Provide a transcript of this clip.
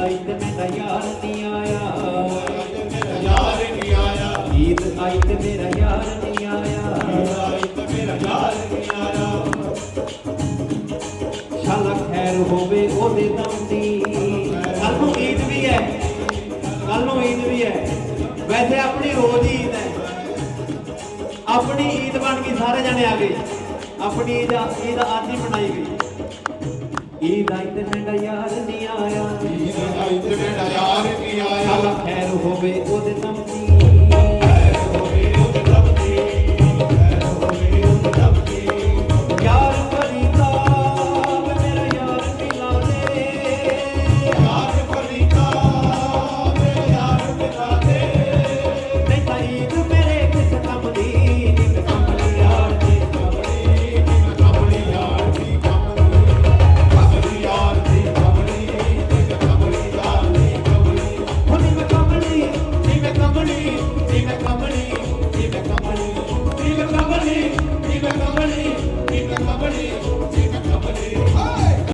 ਆਇਤ ਮੇਰਾ ਯਾਰ ਨਹੀਂ ਆਇਆ ਯਾਰ ਨਹੀਂ ਆਇਆ ਈਦ ਆਇਤ ਮੇਰਾ ਯਾਰ ਨਹੀਂ ਆਇਆ ਆਇਤ ਮੇਰਾ ਯਾਰ ਨਹੀਂ ਆਇਆ ਸ਼ਾਲਾ ਖੈਰ ਹੋਵੇ ਉਹਦੇ ਦਮ ਦੀ ਕੱਲ ਨੂੰ ਈਦ ਵੀ ਹੈ ਕੱਲ ਨੂੰ ਈਦ ਵੀ ਹੈ ਵੈਸੇ ਆਪਣੀ ਰੋਜ਼ ਹੀ ਈਦ ਹੈ ਆਪਣੀ ਈਦ ਬਣ ਕੇ ਸਾਰੇ ਜਣੇ ਆ ਗਏ ਆਪਣੀ ਈਦ ਈਦ ਆਦੀ ਬਣਾਈ ਗਈ ਈਦ ਆਈ ਤੇ ਮੇਰਾ ਯਾਰ ਨਹੀਂ ਆਇਆ। ਈਦ ਆਈ ਤੇ ਮੇਰਾ ਯਾਰ ਨਹੀਂ ਆਇਆ ਖੈਰ ਹੋਵੇ ਉਹਦੇ ਦੀ மகளே